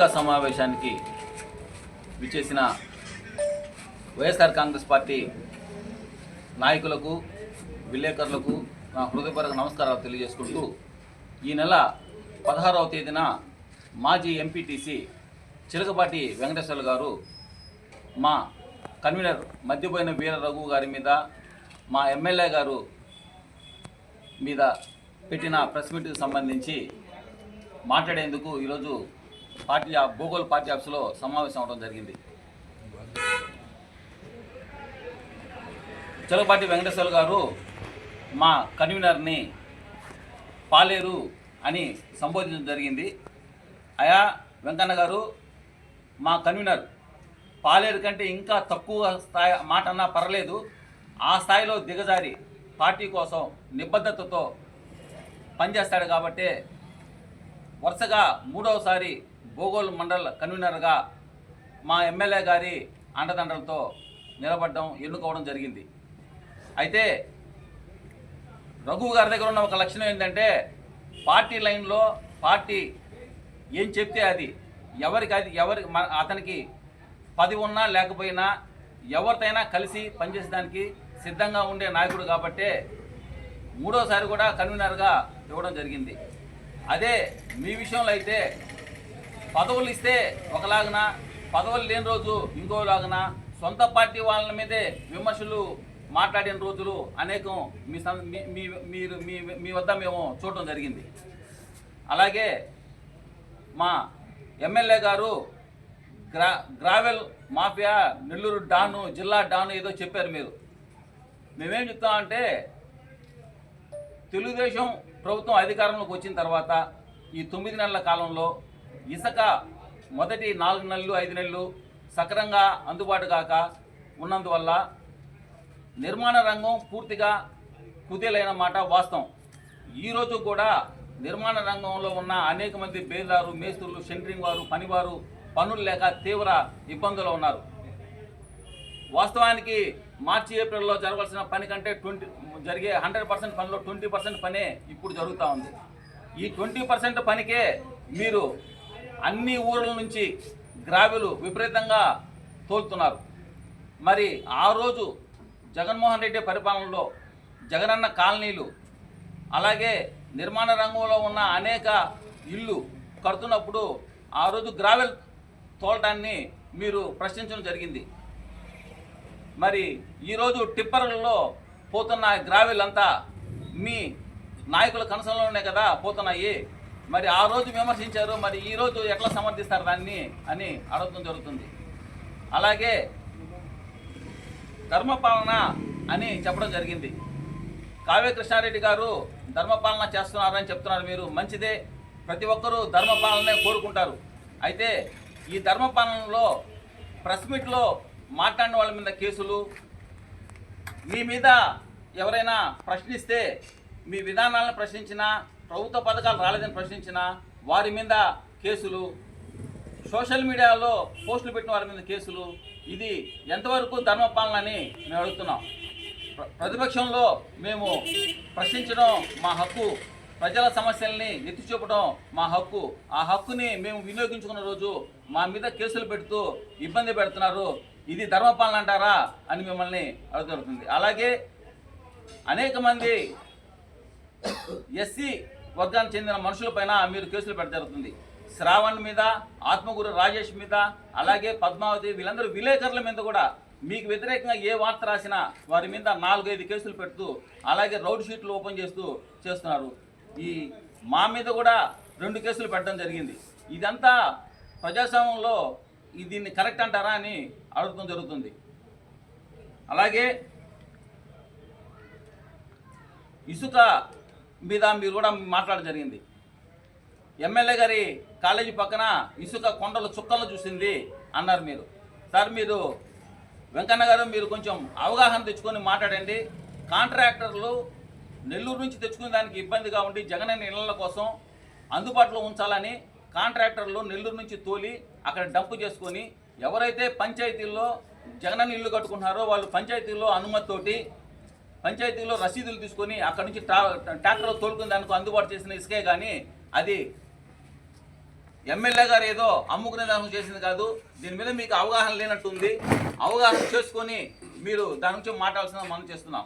పత్రికా సమావేశానికి విచ్చేసిన వైఎస్ఆర్ కాంగ్రెస్ పార్టీ నాయకులకు విలేకరులకు నా హృదయపూర్వక నమస్కారాలు తెలియజేసుకుంటూ ఈ నెల పదహారవ తేదీన మాజీ ఎంపీటీసీ చిలకపాటి వెంకటేశ్వర్లు గారు మా కన్వీనర్ మధ్యపోయిన వీర రఘు గారి మీద మా ఎమ్మెల్యే గారు మీద పెట్టిన ప్రెస్ మీట్కి సంబంధించి మాట్లాడేందుకు ఈరోజు పార్టీ ఆ భూగోళ పార్టీ ఆఫీసులో సమావేశం అవడం జరిగింది. చిలకపాటి వెంకటేశ్వర గారు మా కన్వీనర్ని పాలేరు అని సంబోధించడం జరిగింది. అయా వెంకన్న గారు మా కన్వీనర్ పాలేరు కంటే ఇంకా తక్కువ స్థాయి మాట అన్నా పర్లేదు ఆ స్థాయిలో దిగజారి పార్టీ కోసం నిబద్ధతతో పనిచేస్తాడు కాబట్టే వరుసగా మూడవసారి భూగోళ మండల్ కన్వీనర్గా మా ఎమ్మెల్యే గారి అండదండలతో నిలబడడం ఎన్నుకోవడం జరిగింది. అయితే రఘు గారి దగ్గర ఉన్న ఒక లక్షణం ఏంటంటే పార్టీ లైన్లో పార్టీ ఏం చెప్తే అది ఎవరికి అది ఎవరి అతనికి పది ఉన్నా లేకపోయినా ఎవరితైనా కలిసి పనిచేసేదానికి సిద్ధంగా ఉండే నాయకుడు కాబట్టే మూడోసారి కూడా కన్వీనర్గా ఇవ్వడం జరిగింది. అదే మీ విషయంలో అయితే పదవులు ఇస్తే ఒకలాగన పదవులు లేని రోజు ఇంకోలాగన సొంత పార్టీ వాళ్ళ మీదే విమర్శలు మాట్లాడిన రోజులు అనేకం మీ మీ- మీరు మీ మీ వద్ద మేము చూడటం జరిగింది. అలాగే మా ఎమ్మెల్యే గారు గ్రా గ్రావెల్ మాఫియా నెల్లూరు డాను జిల్లా డాను ఏదో చెప్పారు మీరు. మేమేం చెప్తామంటే తెలుగుదేశం ప్రభుత్వం అధికారంలోకి వచ్చిన తర్వాత ఈ తొమ్మిది నెలల కాలంలో ఇసుక మొదటి నాలుగు నెలలు ఐదు నెలలు సక్రంగా అందుబాటు కాక ఉన్నందువల్ల నిర్మాణ రంగం పూర్తిగా కుదేలైన మాట వాస్తవం. ఈరోజు కూడా నిర్మాణ రంగంలో ఉన్న అనేక మంది బేదారు మేస్త్రులు సెంట్రింగ్ వారు పనివారు పనులు లేక తీవ్ర ఇబ్బందులు ఉన్నారు. వాస్తవానికి మార్చి ఏప్రిల్లో జరగాల్సిన పని కంటే ట్వంటీ జరిగే హండ్రెడ్ పర్సెంట్ పనిలో ట్వంటీ పర్సెంట్ పనే ఇప్పుడు జరుగుతూ ఉంది. ఈ ట్వంటీ పర్సెంట్ పనికే మీరు అన్ని ఊర్ల నుంచి గ్రావెలు విపరీతంగా తోలుతున్నారు. మరి ఆ రోజు జగన్మోహన్ రెడ్డి పరిపాలనలో జగనన్న కాలనీలు అలాగే నిర్మాణ రంగంలో ఉన్న అనేక ఇల్లు కడుతున్నప్పుడు ఆ రోజు గ్రావెల్ తోలటాన్ని మీరు ప్రశ్నించడం జరిగింది. మరి ఈరోజు టిప్పర్లలో పోతున్న గ్రావెల్ అంతా మీ నాయకుల కనసంలోనే కదా పోతున్నాయి. మరి ఆ రోజు విమర్శించారు మరి ఈ రోజు ఎట్లా సమర్థిస్తారు దాన్ని అని అడగడం జరుగుతుంది. అలాగే ధర్మపాలన అని చెప్పడం జరిగింది. కావ్య కృష్ణారెడ్డి గారు ధర్మపాలన చేస్తున్నారని చెప్తున్నారు మీరు మంచిదే. ప్రతి ఒక్కరూ ధర్మపాలనే కోరుకుంటారు. అయితే ఈ ధర్మపాలనలో ప్రెస్ మీట్లో మాట్లాడిన వాళ్ళ మీద కేసులు మీ మీద ఎవరైనా ప్రశ్నిస్తే మీ విధానాలను ప్రశ్నించినా ప్రభుత్వ పథకాలు రాలేదని ప్రశ్నించినా వారి మీద కేసులు సోషల్ మీడియాలో పోస్టులు పెట్టిన వారి మీద కేసులు ఇది ఎంతవరకు ధర్మపాలనని మేము అడుగుతున్నాం. ప్రతిపక్షంలో మేము ప్రశ్నించడం మా హక్కు ప్రజల సమస్యల్ని ఎత్తి చూపడం మా హక్కు. ఆ హక్కుని మేము వినియోగించుకున్న రోజు మా మీద కేసులు పెడుతూ ఇబ్బంది పెడుతున్నారు. ఇది ధర్మపాలన అంటారా అని మిమ్మల్ని అడుగుతుంది అలాగే అనేక మంది ఎస్సీ వర్గానికి చెందిన మనుషులపైన మీరు కేసులు పెట్ట జరుగుతుంది. శ్రావణ్ మీద ఆత్మగురు రాజేష్ మీద అలాగే పద్మావతి వీళ్ళందరూ విలేకరుల మీద కూడా మీకు వ్యతిరేకంగా ఏ వార్త రాసినా వారి మీద నాలుగైదు కేసులు పెడుతూ అలాగే రౌడ్ షీట్లు ఓపెన్ చేస్తూ చేస్తున్నారు. ఈ మా మీద కూడా రెండు కేసులు పెట్టడం జరిగింది. ఇదంతా ప్రజాస్వామ్యంలో దీన్ని కరెక్ట్ అంటారా అని అడగడం జరుగుతుంది. అలాగే ఇసుక మీద మీరు కూడా మాట్లాడడం జరిగింది. ఎమ్మెల్యే గారి కాలేజీ పక్కన ఇసుక కొండలు చుక్కలు చూసింది అన్నారు మీరు. సార్ మీరు వెంకన్న గారు మీరు కొంచెం అవగాహన తెచ్చుకొని మాట్లాడండి. కాంట్రాక్టర్లు నెల్లూరు నుంచి తెచ్చుకునే దానికి ఇబ్బందిగా ఉండి జగనన్న ఇళ్ళ కోసం అందుబాటులో ఉంచాలని కాంట్రాక్టర్లు నెల్లూరు నుంచి తోలి అక్కడ డంపు చేసుకొని ఎవరైతే పంచాయతీల్లో జగనన్న ఇల్లు కట్టుకుంటున్నారో వాళ్ళు పంచాయతీల్లో అనుమతితోటి పంచాయతీలో రసీదులు తీసుకొని అక్కడ నుంచి ట్రా ట్రాక్టర్ తోలుకుని దానికి అందుబాటు చేసిన ఇసుకే కానీ అది ఎమ్మెల్యే గారు ఏదో అమ్ముకునే దానికి చేసింది కాదు. దీని మీద మీకు అవగాహన లేనట్టుంది. అవగాహన చేసుకొని మీరు దాని నుంచి మాట్లాడాల్సిన మనం చేస్తున్నాం.